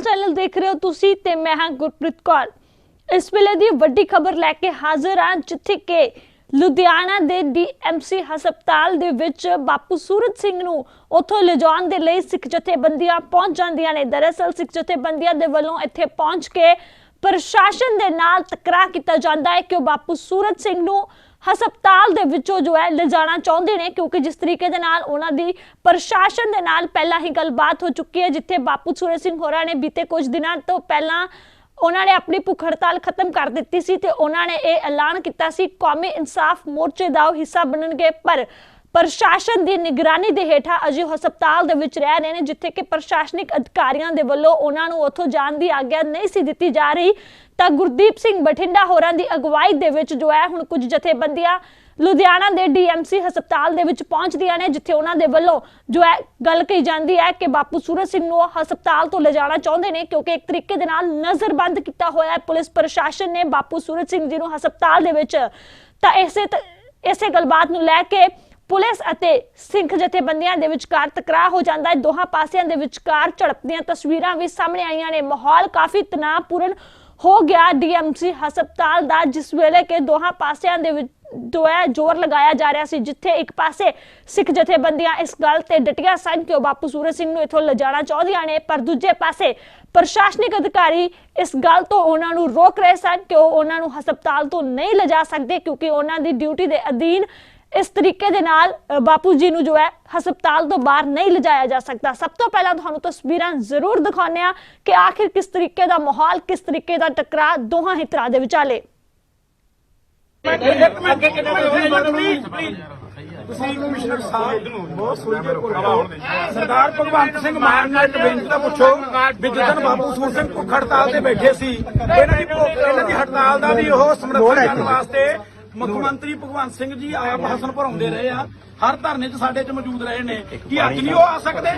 ਸਮਾਚਾਰ ਚੈਨਲ ਦੇਖ ਰਹੇ ਹੋ ਤੁਸੀਂ ਤੇ ਮੈਂ ਹਾਂ ਗੁਰਪ੍ਰੀਤ ਕੌਰ। ਇਸ ਵੇਲੇ ਦੀ ਵੱਡੀ ਖਬਰ ਲੈ ਕੇ ਹਾਜ਼ਰ ਹਾਂ, ਜਿੱਥੇ ਕਿ ਲੁਧਿਆਣਾ ਦੇ ਡੀਐਮਸੀ ਹਸਪਤਾਲ ਦੇ ਵਿੱਚ ਬਾਪੂ ਸੂਰਤ ਸਿੰਘ ਨੂੰ ਉੱਥੋਂ ਲਿਜਾਉਣ ਦੇ ਲਈ ਸਿੱਖ ਜਥੇਬੰਦੀਆਂ ਪਹੁੰਚ ਜਾਂਦੀਆਂ ਨੇ। ਦਰਅਸਲ ਸਿੱਖ ਜਥੇਬੰਦੀਆਂ ਦੇ ਵੱਲੋਂ ਇੱਥੇ ਪਹੁੰਚ ਕੇ ਪ੍ਰਸ਼ਾਸਨ ਦੇ ਨਾਲ ਟਕਰਾ ਕੀਤਾ ਜਾਂਦਾ ਹੈ ਕਿ ਉਹ ਬਾਪੂ ਸੂਰਤ ਸਿੰਘ ਨੂੰ ਹਸਪਤਾਲ ਦੇ ਵਿੱਚੋਂ ਜੋ ਹੈ ਲਿਜਾਣਾ ਚਾਹੁੰਦੇ ਨੇ, ਕਿਉਂਕਿ ਜਿਸ ਤਰੀਕੇ ਦੇ ਨਾਲ ਉਹਨਾਂ ਦੀ ਪ੍ਰਸ਼ਾਸਨ ਦੇ ਨਾਲ ਪਹਿਲਾਂ ਹੀ ਗੱਲਬਾਤ ਹੋ ਚੁੱਕੀ ਹੈ, ਜਿੱਥੇ ਬਾਪੂ ਸੂਰਜ ਸਿੰਘ ਹੋਰਾਂ ਨੇ ਬੀਤੇ ਕੁਝ ਦਿਨਾਂ ਤੋਂ ਪਹਿਲਾਂ ਉਹਨਾਂ ਨੇ ਆਪਣੀ ਭੁੱਖ ਹੜਤਾਲ ਖਤਮ ਕਰ ਦਿੱਤੀ ਸੀ ਤੇ ਉਹਨਾਂ ਨੇ ਇਹ ਐਲਾਨ ਕੀਤਾ ਸੀ, ਕੌਮੀ ਇਨਸਾਫ ਮੋਰਚੇ ਦਾ ਉਹ ਹਿੱਸਾ ਬਣਨਗੇ, ਪਰ ਪ੍ਰਸ਼ਾਸਨ ਦੀ ਨਿਗਰਾਨੀ ਦੇ ਹੇਠਾਂ ਅਜੇ ਹਸਪਤਾਲ ਦੇ ਵਿੱਚ ਰਹਿ ਰਹੇ ਨੇ, ਜਿੱਥੇ ਕਿ ਪ੍ਰਸ਼ਾਸਨਿਕ ਅਧਿਕਾਰੀਆਂ ਦੇ ਵੱਲੋਂ ਉਹਨਾਂ ਨੂੰ ਉੱਥੋਂ ਜਾਣ ਦੀ ਆਗਿਆ ਨਹੀਂ ਸੀ ਦਿੱਤੀ ਜਾ ਰਹੀ। ਤਾਂ ਗੁਰਦੀਪ ਸਿੰਘ ਬਠਿੰਡਾ ਹੋਰਾਂ ਦੀ ਅਗਵਾਈ ਦੇ ਵਿੱਚ ਜੋ ਹੈ, ਹੁਣ ਕੁਝ ਜਥੇਬੰਦੀਆਂ ਲੁਧਿਆਣਾ ਦੇ ਡੀਐਮਸੀ ਹਸਪਤਾਲ ਦੇ ਵਿੱਚ ਪਹੁੰਚਦੀਆਂ ਨੇ, ਜਿੱਥੇ ਉਹਨਾਂ ਦੇ ਵੱਲੋਂ ਜੋ ਹੈ, ਗੱਲ ਕਹੀ ਜਾਂਦੀ ਹੈ ਕਿ ਬਾਪੂ ਸੂਰਤ ਸਿੰਘ ਨੂੰ ਹਸਪਤਾਲ ਤੋਂ ਲਿਜਾਣਾ ਚਾਹੁੰਦੇ ਨੇ, ਕਿਉਂਕਿ ਇੱਕ ਤਰੀਕੇ ਦੇ ਨਾਲ ਨਜ਼ਰਬੰਦ ਕੀਤਾ ਹੋਇਆ ਹੈ ਪੁਲਿਸ ਪ੍ਰਸ਼ਾਸਨ ਨੇ ਬਾਪੂ ਸੂਰਤ ਸਿੰਘ ਜੀ ਨੂੰ ਹਸਪਤਾਲ ਦੇ ਵਿੱਚ। ਤਾਂ ਇਸੇ ਇਸੇ ਗੱਲਬਾਤ ਨੂੰ ਲੈ ਕੇ ਪੁਲਿਸ ਅਤੇ ਸਿੱਖ ਜਥੇਬੰਦੀਆਂ ਦੇ ਵਿਚਕਾਰ ਟਕਰਾਅ ਹੋ ਜਾਂਦਾ ਹੈ। ਦੋਹਾਂ ਪਾਸਿਆਂ ਦੇ ਵਿਚਕਾਰ ਝੜਪ ਦੀਆਂ ਤਸਵੀਰਾਂ ਵੀ ਸਾਹਮਣੇ ਆਈਆਂ ਨੇ। ਮਾਹੌਲ ਕਾਫੀ ਤਣਾਅਪੂਰਨ ਹੋ ਗਿਆ। ਡੀਐਮਸੀ ਹਸਪਤਾਲ ਦਾ ਜਿਸ ਵੇਲੇ ਕਿ ਦੋਹਾਂ ਪਾਸਿਆਂ ਦੇ ਵਿੱਚ ਜੋ ਜ਼ੋਰ ਲਗਾਇਆ ਜਾ ਰਿਹਾ ਸੀ, ਜਿੱਥੇ ਇੱਕ ਪਾਸੇ ਸਿੱਖ ਜਥੇਬੰਦੀਆਂ ਇਸ ਗੱਲ ਤੇ ਡਟੀਆਂ ਸਨ ਕਿ ਉਹ ਬਾਪੂ ਸੂਰਜ ਸਿੰਘ ਨੂੰ ਇਥੋਂ ਲਿਜਾਣਾ ਚਾਹੁੰਦੀਆਂ ਨੇ, ਪਰ ਦੂਜੇ ਪਾਸੇ ਪ੍ਰਸ਼ਾਸਨਿਕ ਅਧਿਕਾਰੀ ਇਸ ਗੱਲ ਤੋਂ ਉਹਨਾਂ ਨੂੰ ਰੋਕ ਰਹੇ ਸਨ ਕਿ ਉਹ ਉਹਨਾਂ ਨੂੰ ਹਸਪਤਾਲ ਤੋਂ ਨਹੀਂ ਲਿਜਾ ਸਕਦੇ, ਕਿਉਂਕਿ ਉਹਨਾਂ ਦੀ ਡਿਊਟੀ ਦੇ ਅਧੀਨ ਇਸ ਤਰੀਕੇ ਦੇ ਨਾਲ ਬਾਪੂ ਜੀ ਨੂੰ ਜੋ ਹੈ ਹਸਪਤਾਲ ਤੋਂ ਬਾਹਰ ਨਹੀਂ ਲਿਜਾਇਆ ਜਾ ਸਕਦਾ। ਸਭ ਤੋਂ ਪਹਿਲਾਂ ਤੁਹਾਨੂੰ ਤਸਵੀਰਾਂ ਜ਼ਰੂਰ ਦਿਖਾਉਂਦੇ ਆ ਕਿ ਆਖਿਰ ਕਿਸ ਤਰੀਕੇ ਦਾ ਮਾਹੌਲ ਕਿਸ ਤਰੀਕੇ ਦਾ ਟਕਰਾਅ ਦੋਹਾਂ ਹਿੱਤਾਂ ਦੇ ਵਿਚਾਲੇ। ਤੁਸੀਂ ਕਮਿਸ਼ਨਰ ਸਾਹਿਬ ਬਹੁਤ ਸੁਲਝੇ ਪੁਰਖਾ ਸਰਦਾਰ ਭਗਵੰਤ ਸਿੰਘ ਮਾਨ ਨਾਲ ਬੇਨਤੀ ਤਾਂ ਪੁੱਛੋ ਵੀ ਜਦੋਂ ਬਾਪੂ ਸੂਰ ਸਿੰਘ ਭੁੱਖ ਹੜਤਾਲ ਤੇ ਬੈਠੇ ਸੀ ਇਹਨਾਂ ਦੀ ਭੁੱਖ ਇਹਨਾਂ ਦੀ ਹੜਤਾਲ ਦਾ ਵੀ ਉਹ ਸਮਰਥਨ ਕਰਨ ਵਾਸਤੇ ਮੁੱਖ ਮੰਤਰੀ ਭਗਵੰਤ ਸਿੰਘ ਜੀ ਆਪ ਹਸਨ ਭਰਾਉਂਦੇ ਰਹੇ ਆ। ਹਰ ਧਰਨੇ 'ਚ ਸਾਡੇ 'ਚ ਮੌਜੂਦ ਰਹੇ ਨੇ। ਕੀ ਅੱਜ ਨਹੀਂ ਉਹ ਆ ਸਕਦੇ?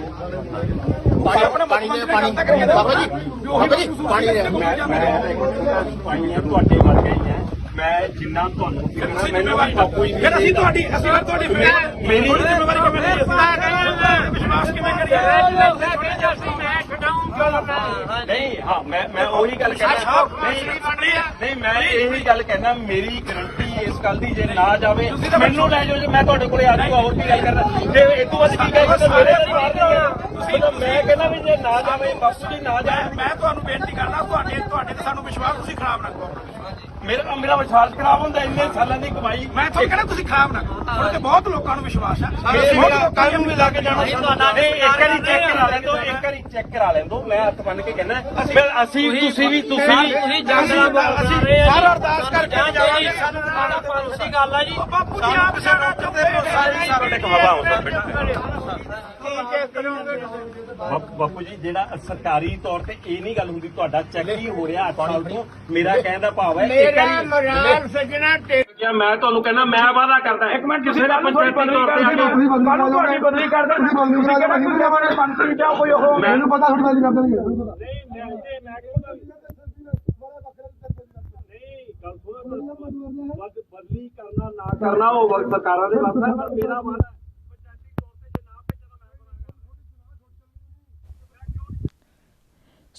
ਪਾਣੀ ਆਪਣਾ ਪਾਣੀ ਦੇ ਪਾਣੀ ਬਾਬਾ ਜੀ ਬਾਬਾ ਜੀ ਪਾਣੀ ਪਾਈਆਂ ਤੁਹਾਡੇ ਵਰਗੇ ਹੀ ਹੈ। ਮੈਂ ਜਿੰਨਾ ਤੁਹਾਨੂੰ ਕਹਿਣਾ ਮੈਨੂੰ ਵੀ ਬਾਪੂ ਹੀ ਫਿਰ ਅਸੀਂ ਤੁਹਾਡੀ ਅਸੀਂ ਫਿਰ ਤੁਹਾਡੀ ਮੇਰੀ ਜ਼ਿੰਮੇਵਾਰੀ ਕਿਵੇਂ ਲਈ? ਵਿਸ਼ਵਾਸ ਕਿਵੇਂ ਕਰੀਏ? ਨਹੀਂ ਹਾਂ ਮੈਂ ਮੈਂ ਉਹੀ ਗੱਲ ਕਹਿਣਾ ਨਹੀਂ ਨਹੀਂ ਮੈਂ ਇਹੀ ਗੱਲ ਕਹਿਣਾ ਮੇਰੀ ਗਰੰਟੀ ਇਸ ਗੱਲ ਦੀ ਜੇ ਨਾ ਜਾਵੇ ਮੈਨੂੰ ਲੈ ਜਾਓ ਜੇ ਮੈਂ ਤੁਹਾਡੇ ਕੋਲੇ ਆ ਜਾਊਗਾ ਹੋਰ ਕੀ ਗੱਲ ਕਰਨਾ? ਜੇ ਇਹ ਤੋਂ ਵੱਧ ਕੀ ਕਹੇਗਾ ਤਾਂ ਮੇਰੇ ਮਾਰ ਦੇਗਾ ਤੁਸੀਂ ਮੈਂ ਕਹਿੰਦਾ ਵੀ ਜੇ ਨਾ ਜਾਵੇ ਬਾਪੂ ਜੀ ਨਾ ਜਾਵੇ ਮੈਂ ਤੁਹਾਨੂੰ ਬੇਨਤੀ ਕਰਦਾ ਤੁਹਾਡੇ ਤੁਹਾਡੇ ਤੇ ਸਾਨੂੰ ਵਿਸ਼ਵਾਸ ਤੁਸੀਂ ਖਰਾਬ ਨਾ ਕਰੋ। ਮੇਰਾ ਮੇਰਾ ਵਿਸ਼ਵਾਸ ਖਰਾਬ ਹੁੰਦਾ ਇੰਨੇ ਸਾਲਾਂ ਦੀ ਕਮਾਈ। ਮੈਂ ਤੁਹਾਨੂੰ ਕਹਿੰਦਾ ਤੁਸੀਂ ਖਰਾਬ ਨਾ ਕਰੋ। ਹੁਣ ਤੇ ਬਹੁਤ ਲੋਕਾਂ ਨੂੰ ਵਿਸ਼ਵਾਸ ਹੈ ਬਹੁਤ ਲੋਕਾਂ ਨੂੰ ਵੀ ਲਾ ਕੇ ਜਾਣਾ ਨਹੀਂ ਇੱਕ ਵਾਰੀ ਚੈੱਕ ਕਰਾ ਲੈਂਦੋ ਇੱਕ ਵਾਰੀ ਚੈੱਕ ਕਰਾ ਲੈਂਦੋ ਮੈਂ ਹੱਥ ਬੰਨ ਕੇ ਕਹਿੰਦਾ ਫਿਰ ਅਸੀਂ ਤੁਸੀਂ ਵੀ ਤੁਸੀਂ ਵੀ ਤੁਸੀਂ ਜੰਗਲਾ ਅਸੀਂ ਹਰ ਅਰਦਾਸ ਕਰਕੇ ਜਾਵਾਂਗੇ। ਸਾਨੂੰ ਖਾਣਾ ਪੰਜ ਦੀ ਗੱਲ ਆ ਜੀ। ਬਾਪੂ ਜੀ ਆਪ ਸਾਡਾ ਚੁੱਪੇ ਸਾਰੀ ਸਾਰਾ ਟਿਕ ਹਵਾ ਹੁੰਦਾ। ਬਾਪੂ ਜੀ ਜਿਹੜਾ ਸਰਕਾਰੀ ਤੌਰ ਤੇ ਇਹ ਨਹੀਂ ਗੱਲ ਹੁੰਦੀ ਤੁਹਾਡਾ ਚੈੱਕ ਹੀ ਹੋ ਰਿਹਾ 8 ਸਾਲ ਤੋਂ। ਮੇਰਾ ਕਹਿਣ ਦਾ ਭਾਵ ਹੈ ਇੱਕ ਵਾਰੀ ਮਰਾਲ ਸਜਣਾ ਕਿਹਾ ਮੈਂ ਤੁਹਾਨੂੰ ਕਹਿੰਦਾ ਮੈਂ ਵਾਅਦਾ ਕਰਦਾ ਇੱਕ ਮਿੰਟ ਤੁਸੀਂ ਮੇਰਾ ਪੰਚਾਇਤੀ ਤੌਰ ਤੇ ਆ ਕੇ ਕੱਲ ਤੁਹਾਡੀ ਬਦਲੀ ਕਰ ਦੇਣਾ ਤੁਸੀਂ ਕਹਿੰਦਾ ਤੁਸੀਂ ਆਪਣੇ ਮੰਤਰੀ ਜਾਂ ਕੋਈ ਉਹ? ਮੈਨੂੰ ਪਤਾ ਤੁਹਾਡੀ ਗੱਲ ਕਰਦੇ ਨਹੀਂ ਨਹੀਂ ਮੈਂ ਮੈਂ ਕਹਿੰਦਾ ਨਹੀਂ ਗੱਲ ਸੁਣੋ ਬਦਲੀ ਕਰਨਾ ਨਾ ਕਰਨਾ ਉਹ ਵਕਤ ਸਰਕਾਰਾਂ ਦੇ ਵਾਸਤੇ ਹੈ, ਪਰ ਮੇਰਾ ਵਾਅਦਾ ਪੰਚਾਇਤੀ ਤੌਰ ਤੇ ਜੇ ਨਾ ਭੇਜਣਾ ਮੈਂ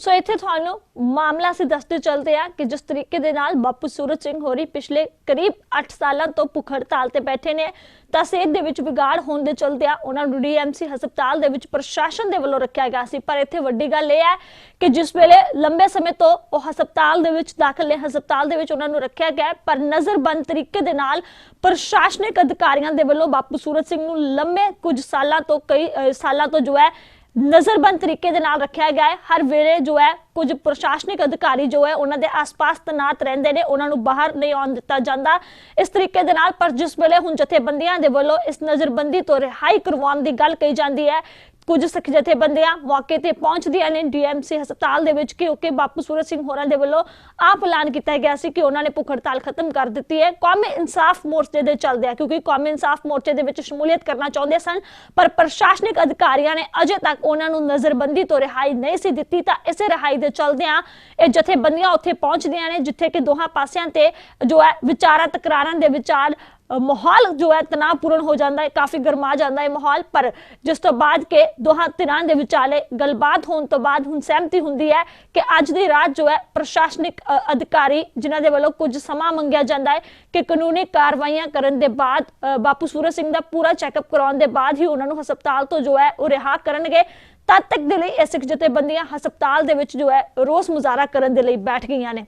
ਸੋ ਇੱਥੇ ਤੁਹਾਨੂੰ ਮਾਮਲਾ ਅਸੀਂ ਦੱਸਦੇ ਚੱਲਦੇ ਆ ਕਿ ਜਿਸ ਤਰੀਕੇ ਦੇ ਨਾਲ ਬਾਪੂ ਸੂਰਜ ਸਿੰਘ ਹੋਰੀ ਪਿਛਲੇ ਕਰੀਬ 8 ਸਾਲਾਂ ਤੋਂ ਭੁੱਖ ਹੜਤਾਲ ਤੇ ਬੈਠੇ ਨੇ, ਤਾਂ ਸਿਹਤ ਦੇ ਵਿੱਚ ਵਿਗਾੜ ਹੋਣ ਦੇ ਚਲਦੇ ਆ, ਉਹਨਾਂ ਨੂੰ ਡੀਐਮਸੀ ਹਸਪਤਾਲ ਦੇ ਵਿੱਚ ਪ੍ਰਸ਼ਾਸਨ ਦੇ ਵੱਲੋਂ ਰੱਖਿਆ ਗਿਆ ਸੀ। ਪਰ ਇੱਥੇ ਵੱਡੀ ਗੱਲ ਇਹ ਹੈ ਕਿ ਜਿਸ ਵੇਲੇ ਲੰਬੇ ਸਮੇਂ ਤੋਂ ਉਹ ਹਸਪਤਾਲ ਦੇ ਵਿੱਚ ਦਾਖਲ ਨੇ, ਹਸਪਤਾਲ ਦੇ ਵਿੱਚ ਉਹਨਾਂ ਨੂੰ ਰੱਖਿਆ ਗਿਆ ਪਰ ਨਜ਼ਰਬੰਦ ਤਰੀਕੇ ਦੇ ਨਾਲ ਪ੍ਰਸ਼ਾਸਨਿਕ ਅਧਿਕਾਰੀਆਂ ਦੇ ਵੱਲੋਂ ਬਾਪੂ ਸੂਰਤ ਸਿੰਘ ਨੂੰ ਲੰਬੇ ਕੁਝ ਸਾਲਾਂ ਤੋਂ ਕਈ ਸਾਲਾਂ ਤੋਂ ਜੋ ਹੈ ਨਜ਼ਰਬੰਦ ਤਰੀਕੇ ਦੇ ਨਾਲ ਰੱਖਿਆ ਗਿਆ ਹੈ। ਹਰ ਵੇਲੇ ਜੋ ਹੈ, ਕੁਝ ਪ੍ਰਸ਼ਾਸਨਿਕ ਅਧਿਕਾਰੀ ਜੋ ਹੈ, ਉਹਨਾਂ ਦੇ ਆਸ-ਪਾਸ ਤਨਾਤ ਰਹਿੰਦੇ ਨੇ। ਉਹਨਾਂ ਨੂੰ ਬਾਹਰ ਨਹੀਂ ਆਉਣ ਦਿੱਤਾ ਜਾਂਦਾ। ਇਸ ਤਰੀਕੇ ਦੇ ਨਾਲ ਪਰ ਜਿਸ ਵੇਲੇ ਹੁਣ ਜਥੇਬੰਦੀਆਂ ਦੇ ਵੱਲੋਂ ਇਸ ਨਜ਼ਰਬੰਦੀ ਤੋਂ ਰਿਹਾਈ ਕਰਵਾਉਣ ਦੀ ਗੱਲ ਕਹੀ ਜਾਂਦੀ ਹੈ ਕੁਝ ਸਿੱਖ ਜਥੇਬੰਦੀਆਂ ਮੌਕੇ ਤੇ ਪਹੁੰਚਦੀਆਂ ਨੇ। ਡੀਐਮਸੀ ਹਸਪਤਾਲ ਦੇ ਵਿੱਚ ਕਿਉਂਕਿ ਬਾਪੂ ਸੂਰਤ ਸਿੰਘ ਹੋਰਾਂ ਦੇ ਵੱਲੋਂ ਆਪ ਐਲਾਨ ਕੀਤਾ ਗਿਆ ਸੀ ਕਿ ਉਹਨਾਂ ਨੇ ਭੁੱਖ ਹੜਤਾਲ ਖਤਮ ਕਰ ਦਿੱਤੀ ਹੈ। ਕੌਮੀ ਇਨਸਾਫ ਮੋਰਚੇ ਦੇ ਚੱਲਦੇ ਕਿਉਂਕਿ ਕੌਮੀ ਇਨਸਾਫ ਮੋਰਚੇ ਦੇ ਵਿੱਚ ਸ਼ਮੂਲੀਅਤ ਕਰਨਾ ਚਾਹੁੰਦੇ ਸਨ, ਪਰ ਪ੍ਰਸ਼ਾਸਨਿਕ ਅਧਿਕਾਰੀਆਂ ਨੇ ਅਜੇ ਤੱਕ ਉਹਨਾਂ ਨੂੰ ਨਜ਼ਰਬੰਦੀ ਤੋਂ ਰਿਹਾਈ ਨਹੀਂ ਸੀ ਦਿੱਤੀ। ਤਾਂ ਇਸੇ ਰਿਹਾਈ ਦੇ ਚੱਲਦਿਆਂ ਇਹ ਜਥੇਬੰਦੀਆਂ ਉੱਥੇ ਪਹੁੰਚਦੀਆਂ ਨੇ, ਜਿੱਥੇ ਕਿ ਦੋਹਾਂ ਪਾਸਿਆਂ ਤੇ ਜੋ ਹੈ ਵਿਚਾਰਾਂ, ਤਕਰਾਰਾਂ ਦੇ ਵਿਚਾਰ ਮਾਹੌਲ ਜੋ ਹੈ ਤਣਾਅਪੂਰਨ ਹੋ ਜਾਂਦਾ ਹੈ, ਕਾਫੀ ਗਰਮਾ ਜਾਂਦਾ ਹੈ ਮਾਹੌਲ, ਪਰ ਜਿਸ ਤੋਂ ਬਾਅਦ ਕਿ ਦੋਹਾਂ ਧਿਰਾਂ ਦੇ ਵਿਚਾਲੇ ਗੱਲਬਾਤ ਹੋਣ ਤੋਂ ਬਾਅਦ ਹੁਣ ਸਹਿਮਤੀ ਹੁੰਦੀ ਹੈ ਕਿ ਅੱਜ ਦੀ ਰਾਤ ਜੋ ਹੈ ਪ੍ਰਸ਼ਾਸਨਿਕ ਅਧਿਕਾਰੀ ਜਿਨ੍ਹਾਂ ਦੇ ਵੱਲੋਂ ਕੁਝ ਸਮਾਂ ਮੰਗਿਆ ਜਾਂਦਾ ਹੈ ਕਿ ਕਾਨੂੰਨੀ ਕਾਰਵਾਈਆਂ ਕਰਨ ਦੇ ਬਾਅਦ ਬਾਪੂ ਸੂਰਜ ਸਿੰਘ ਦਾ ਪੂਰਾ ਚੈੱਕਅਪ ਕਰਾਉਣ ਦੇ ਬਾਅਦ ਹੀ ਉਹਨਾਂ ਨੂੰ ਹਸਪਤਾਲ ਤੋਂ ਜੋ ਹੈ ਉਹ ਰਿਹਾ ਕਰਨਗੇ। ਤਦ ਤੱਕ ਦੇ ਲਈ ਇਹ ਸਿੱਖ ਜਥੇਬੰਦੀਆਂ ਹਸਪਤਾਲ ਦੇ ਵਿੱਚ ਜੋ ਹੈ ਰੋਸ ਮੁਜ਼ਾਹਰਾ ਕਰਨ ਦੇ ਲਈ ਬੈਠ ਗਈਆਂ ਨੇ।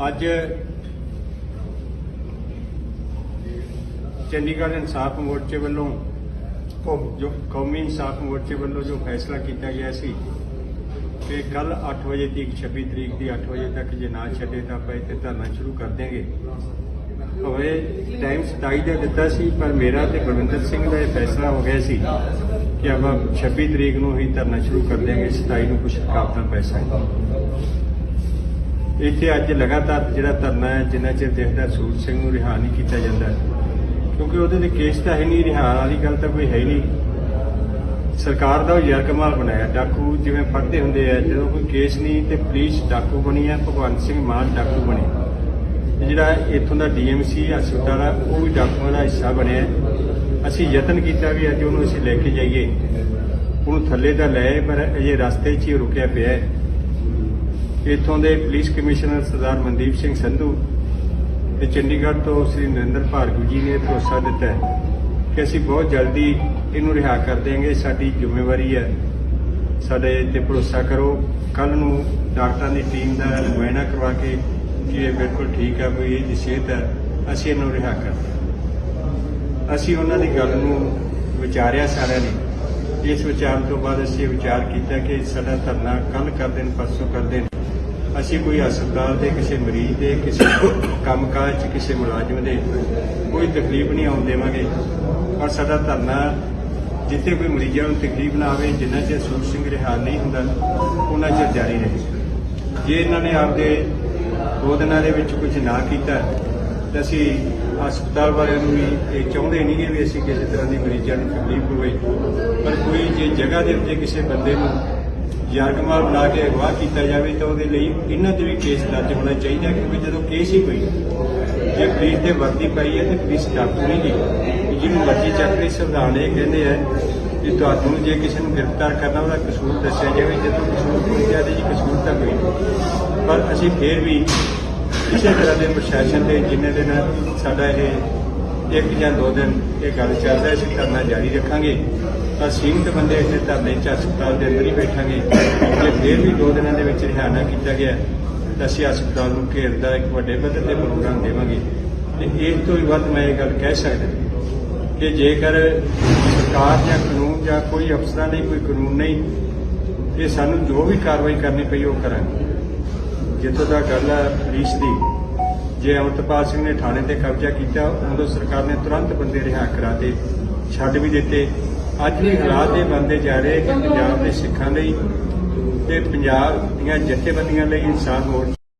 ਅੱਜ ਚੰਡੀਗੜ੍ਹ ਇਨਸਾਫ ਮੋਰਚੇ ਵੱਲੋਂ ਜੋ ਕੌਮੀ ਇਨਸਾਫ ਮੋਰਚੇ ਵੱਲੋਂ ਜੋ ਫੈਸਲਾ ਕੀਤਾ ਗਿਆ ਸੀ ਕਿ ਕੱਲ 8 ਵਜੇ ਤੱਕ 26 ਤਰੀਕ ਦੀ 8 ਵਜੇ ਤੱਕ ਜੇ ਨਾ ਛੱਡੇ ਤਾਂ ਆਪਾਂ ਇੱਥੇ ਧਰਨਾ ਸ਼ੁਰੂ ਕਰ ਦੇਵਾਂਗੇ ਹੋਵੇ ਟਾਈਮ 27 ਦਾ ਦਿੱਤਾ ਸੀ ਪਰ ਮੇਰਾ ਤੇ ਗੁਰਵਿੰਦਰ ਸਿੰਘ ਦਾ ਇਹ ਫੈਸਲਾ ਹੋ ਗਿਆ ਸੀ ਕਿ ਆਪਾਂ 26 ਤਰੀਕ ਨੂੰ ਹੀ ਧਰਨਾ ਸ਼ੁਰੂ ਕਰ ਦੇਵਾਂਗੇ 27 ਨੂੰ ਕੁਝ ਰੁਕਾਵਟਾਂ ਪੈ ਸਕਦੀਆਂ ਇੱਥੇ ਅੱਜ ਲਗਾਤਾਰ ਜਿਹੜਾ ਧਰਨਾ ਹੈ, ਜਿੰਨਾ ਚਿਰ ਦੇਖਦਾ ਸੂਰ ਸਿੰਘ ਨੂੰ ਰਿਹਾ ਨਹੀਂ ਕੀਤਾ ਜਾਂਦਾ। ਕਿਉਂਕਿ ਉਹਦੇ ਤੇ ਕੇਸ ਤਾਂ ਹੈ ਨਹੀਂ, ਰਿਹਾ ਵਾਲੀ ਗੱਲ ਤਾਂ ਕੋਈ ਹੈ ਹੀ ਨਹੀਂ। ਸਰਕਾਰ ਦਾ ਉਹ ਯਾਰ ਕਮਾਲ ਬਣਾਇਆ। ਡਾਕੂ ਜਿਵੇਂ ਫੜਦੇ ਹੁੰਦੇ ਆ, ਜਦੋਂ ਕੋਈ ਕੇਸ ਨਹੀਂ ਤੇ ਪੁਲਿਸ ਡਾਕੂ ਬਣੀ ਹੈ ਭਗਵੰਤ ਸਿੰਘ ਮਾਨ ਡਾਕੂ ਬਣੇ। ਤੇ ਜਿਹੜਾ ਇੱਥੋਂ ਦਾ ਡੀਐਮਸੀ ਹਸਪਤਾਲ ਆ, ਉਹ ਵੀ ਡਾਕੂਆਂ ਦਾ ਹਿੱਸਾ ਬਣਿਆ। ਅਸੀਂ ਯਤਨ ਕੀਤਾ ਵੀ ਅੱਜ ਉਹਨੂੰ ਅਸੀਂ ਲੈ ਕੇ ਜਾਈਏ। ਉਹਨੂੰ ਥੱਲੇ ਤਾਂ ਲੈ ਪਰ ਅਜੇ ਰਸਤੇ 'ਚ ਹੀ ਰੁਕਿਆ ਪਿਆ ਹੈ। ਇੱਥੋਂ ਦੇ ਪੁਲਿਸ ਕਮਿਸ਼ਨਰ ਸਰਦਾਰ ਮਨਦੀਪ ਸਿੰਘ ਸੰਧੂ ਤੇ ਚੰਡੀਗੜ੍ਹ ਤੋਂ ਸ੍ਰੀ ਨਰਿੰਦਰ ਭਾਰਗਵ ਜੀ ਨੇ ਭਰੋਸਾ ਦਿੱਤਾ ਕਿ ਅਸੀਂ ਬਹੁਤ ਜਲਦੀ ਇਹਨੂੰ ਰਿਹਾ ਕਰ ਦੇਵਾਂਗੇ। ਸਾਡੀ ਜ਼ਿੰਮੇਵਾਰੀ ਹੈ। ਸਾਡੇ ਤੇ ਭਰੋਸਾ ਕਰੋ। ਕੱਲ ਨੂੰ ਡਾਕਟਰਾਂ ਦੀ ਟੀਮ ਦਾ ਮੁਆਇਨਾ ਕਰਵਾ ਕੇ ਕਿ ਇਹ ਬਿਲਕੁਲ ਠੀਕ ਹੈ ਕੋਈ ਇਹਦੀ ਸਿਹਤ ਹੈ। ਅਸੀਂ ਇਹਨੂੰ ਰਿਹਾ ਕਰ ਅਸੀਂ ਉਹਨਾਂ ਦੀ ਗੱਲ ਨੂੰ ਵਿਚਾਰਿਆ ਸਾਰਿਆਂ ਨੇ। ਇਸ ਵਿਚਾਰ ਤੋਂ ਬਾਅਦ ਅਸੀਂ ਵਿਚਾਰ ਕੀਤਾ ਕਿ ਸਾਡਾ ਧਰਨਾ ਕੱਲ ਕਰ ਦੇਣ, ਪਰਸੋਂ ਕਰ ਦੇਣ। ਅਸੀਂ ਕੋਈ ਹਸਪਤਾਲ ਦੇ, ਕਿਸੇ ਮਰੀਜ਼ ਦੇ, ਕਿਸੇ ਕੰਮਕਾਜ 'ਚ, ਕਿਸੇ ਮੁਲਾਜ਼ਮ ਦੇ ਕੋਈ ਤਕਲੀਫ ਨਹੀਂ ਆਉਣ ਦੇਵਾਂਗੇ। ਔਰ ਸਾਡਾ ਧਰਨਾ, ਜਿੱਥੇ ਕੋਈ ਮਰੀਜ਼ਾਂ ਨੂੰ ਤਕਲੀਫ ਨਾ ਆਵੇ, ਜਿੰਨਾ ਚਿਰ ਸੂਰ ਸਿੰਘ ਰਿਹਾ ਨਹੀਂ ਹੁੰਦਾ, ਉਹਨਾਂ ਚਿਰ ਜਾਰੀ ਰਹੇ। ਜੇ ਇਹਨਾਂ ਨੇ ਆਪਦੇ ਦੋ ਦਿਨਾਂ ਦੇ ਵਿੱਚ ਕੁਝ ਨਾ ਕੀਤਾ, ਤਾਂ ਅਸੀਂ ਹਸਪਤਾਲ ਵਾਲਿਆਂ ਨੂੰ ਵੀ ਇਹ ਚਾਹੁੰਦੇ ਨਹੀਂ ਕਿ ਵੀ ਅਸੀਂ ਕਿਸੇ ਤਰ੍ਹਾਂ ਦੀ ਮਰੀਜ਼ਾਂ ਨੂੰ ਤਕਲੀਫ ਹੋਵੇ। ਪਰ ਕੋਈ ਜੇ ਜਗ੍ਹਾ ਦੇ ਉੱਤੇ ਕਿਸੇ ਬੰਦੇ ਨੂੰ ਯਾਰਕਮਾਲ ਬਣਾ ਕੇ ਅਗਵਾ ਕੀਤਾ ਜਾਵੇ ਤਾਂ ਉਹਦੇ ਲਈ ਇਹਨਾਂ ਤੇ ਵੀ ਕੇਸ ਦਰਜ ਹੋਣਾ ਚਾਹੀਦਾ ਕਿਉਂਕਿ ਜਦੋਂ ਕੇਸ ਹੀ ਕੋਈ ਜੇ ਪੁਲਿਸ ਤੇ ਵਰਦੀ ਪਾਈ ਹੈ ਤੇ ਪੁਲਿਸ ਡਾਕੂ ਨਹੀਂ ਗੀ ਜਿਹਨੂੰ ਮਰਜ਼ੀ ਚੱਕ ਕੇ ਸੰਵਿਧਾਨ ਇਹ ਕਹਿੰਦੇ ਆ ਕਿ ਤੁਹਾਨੂੰ ਜੇ ਕਿਸੇ ਨੂੰ ਗ੍ਰਿਫਤਾਰ ਕਰਨਾ ਉਹਦਾ ਕਸੂਰ ਦੱਸਿਆ ਜਾਵੇ ਜਦੋਂ ਕਸੂਰ ਕੋਈ ਜਾਦੇ ਜੀ ਕਸੂਰ ਤਾਂ ਕੋਈ ਨਹੀਂ। ਪਰ ਅਸੀਂ ਫੇਰ ਵੀ ਕਿਸੇ ਤਰ੍ਹਾਂ ਦੇ ਪ੍ਰਸ਼ਾਸਨ ਦੇ ਜਿੰਨੇ ਦਿਨ ਸਾਡਾ ਇਹ ਇੱਕ ਜਾਂ ਦੋ ਦਿਨ ਇਹ ਗੱਲ ਚੱਲਦਾ ਅਸੀਂ ਧਰਨਾ ਜਾਰੀ ਰੱਖਾਂਗੇ ਤਾਂ ਸੀਮਿਤ ਬੰਦੇ ਇੱਥੇ ਧਰਨੇ ਚ ਹਸਪਤਾਲ ਦੇ ਅੰਦਰ ਹੀ ਬੈਠਾਂਗੇ। ਜੇ ਫੇਰ ਵੀ ਦੋ ਦਿਨਾਂ ਦੇ ਵਿੱਚ ਰਿਹਾ ਨਾ ਕੀਤਾ ਗਿਆ, ਤਾਂ ਅਸੀਂ ਹਸਪਤਾਲ ਨੂੰ ਘੇਰਦਾ ਇੱਕ ਵੱਡੇ ਪੱਧਰ ਤੇ ਪ੍ਰੋਗਰਾਮ ਦੇਵਾਂਗੇ। ਤੇ ਇਸ ਤੋਂ ਵੀ ਵੱਧ ਮੈਂ ਇਹ ਗੱਲ ਕਹਿ ਸਕਦਾ ਕਿ ਜੇਕਰ ਸਰਕਾਰ ਜਾਂ ਕਾਨੂੰਨ ਜਾਂ ਕੋਈ ਅਫਸਰਾਂ ਲਈ ਕੋਈ ਕਾਨੂੰਨ ਨਹੀਂ, ਇਹ ਸਾਨੂੰ ਜੋ ਵੀ ਕਾਰਵਾਈ ਕਰਨੀ ਪਈ ਉਹ ਕਰਾਂਗੇ। ਜਿੱਥੋਂ ਦਾ ਗੱਲ ਹੈ ਪੁਲਿਸ ਦੀ, ਜੇ ਅਮਰਤਪਾਲ ਸਿੰਘ ਨੇ ਥਾਣੇ ਤੇ ਕਬਜ਼ਾ ਕੀਤਾ, ਉਦੋਂ ਸਰਕਾਰ ਨੇ ਤੁਰੰਤ ਬੰਦੇ ਰਿਹਾ ਕਰਾਤੇ ਛੱਡ ਵੀ ਦਿੱਤੇ। ਅੱਜ ਵੀ ਹਾਲਾਤ ਇਹ ਬਣਦੇ ਜਾ ਰਹੇ ਕਿ ਪੰਜਾਬ ਦੇ ਸਿੱਖਾਂ ਲਈ ਤੇ ਪੰਜਾਬ ਦੀਆਂ ਜਥੇਬੰਦੀਆਂ ਲਈ ਇਨਸਾਨ ਮੋਰਚਾ